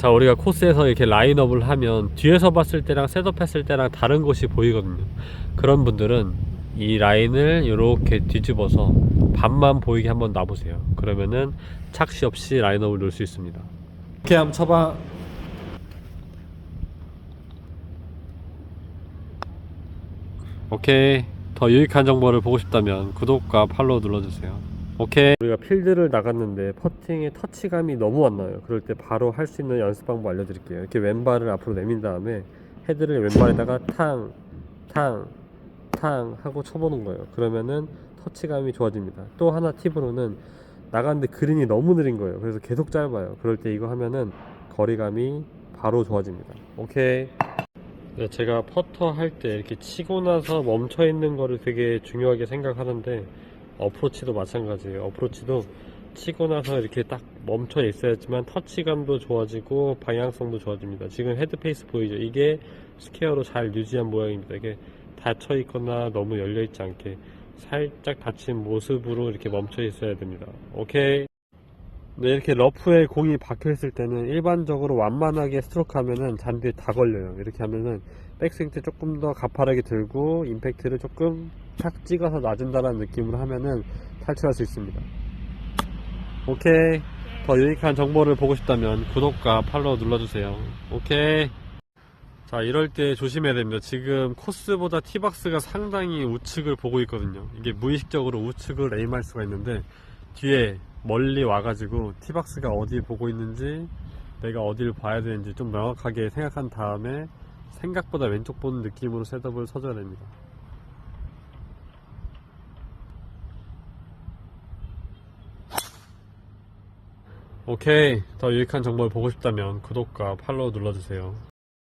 자 우리가 코스에서 이렇게 라인업을 하면 뒤에서 봤을 때랑 셋업했을 때랑 다른 곳이 보이거든요. 그런 분들은 이 라인을 이렇게 뒤집어서 반만 보이게 한번 놔보세요. 그러면은 착시 없이 라인업을 놓을 수 있습니다. 이렇게 한번 쳐봐. 오케이. 더 유익한 정보를 보고 싶다면 구독과 팔로우 눌러주세요 오케이. 우리가 필드를 나갔는데 퍼팅의 터치감이 너무 안 나요. 그럴 때 바로 할 수 있는 연습 방법 알려드릴게요. 이렇게 왼발을 앞으로 내민 다음에 헤드를 왼발에다가 탕, 탕, 탕 하고 쳐보는 거예요. 그러면은 터치감이 좋아집니다. 또 하나 팁으로는 나갔는데 그린이 너무 느린 거예요. 그래서 계속 짧아요. 그럴 때 이거 하면은 거리감이 바로 좋아집니다. 오케이. 네, 제가 퍼터 할 때 이렇게 치고 나서 멈춰 있는 거를 되게 중요하게 생각하는데 어프로치도 마찬가지예요. 어프로치도 치고 나서 이렇게 딱 멈춰 있어야지만 터치감도 좋아지고 방향성도 좋아집니다. 지금 헤드페이스 보이죠? 이게 스퀘어로 잘 유지한 모양입니다. 이게 닫혀 있거나 너무 열려 있지 않게 살짝 닫힌 모습으로 이렇게 멈춰 있어야 됩니다. 오케이. 네, 이렇게 러프에 공이 박혀 있을 때는 일반적으로 완만하게 스트로크 하면은 잔디에 다 걸려요. 이렇게 하면은 백스윙 때 조금 더 가파르게 들고 임팩트를 조금 착 찍어서 놔준다는 느낌으로 하면은 탈출할 수 있습니다. 오케이. 더 유익한 정보를 보고 싶다면 구독과 팔로우 눌러주세요. 오케이. 자, 이럴 때 조심해야 됩니다. 지금 코스보다 티박스가 상당히 우측을 보고 있거든요. 이게 무의식적으로 우측을 에임할 수가 있는데 뒤에 멀리 와가지고 티박스가 어디 보고 있는지 내가 어디를 봐야 되는지 좀 명확하게 생각한 다음에 생각보다 왼쪽 보는 느낌으로 셋업을 서줘야 됩니다. 오케이. 더 유익한 정보를 보고 싶다면 구독과 팔로우 눌러주세요.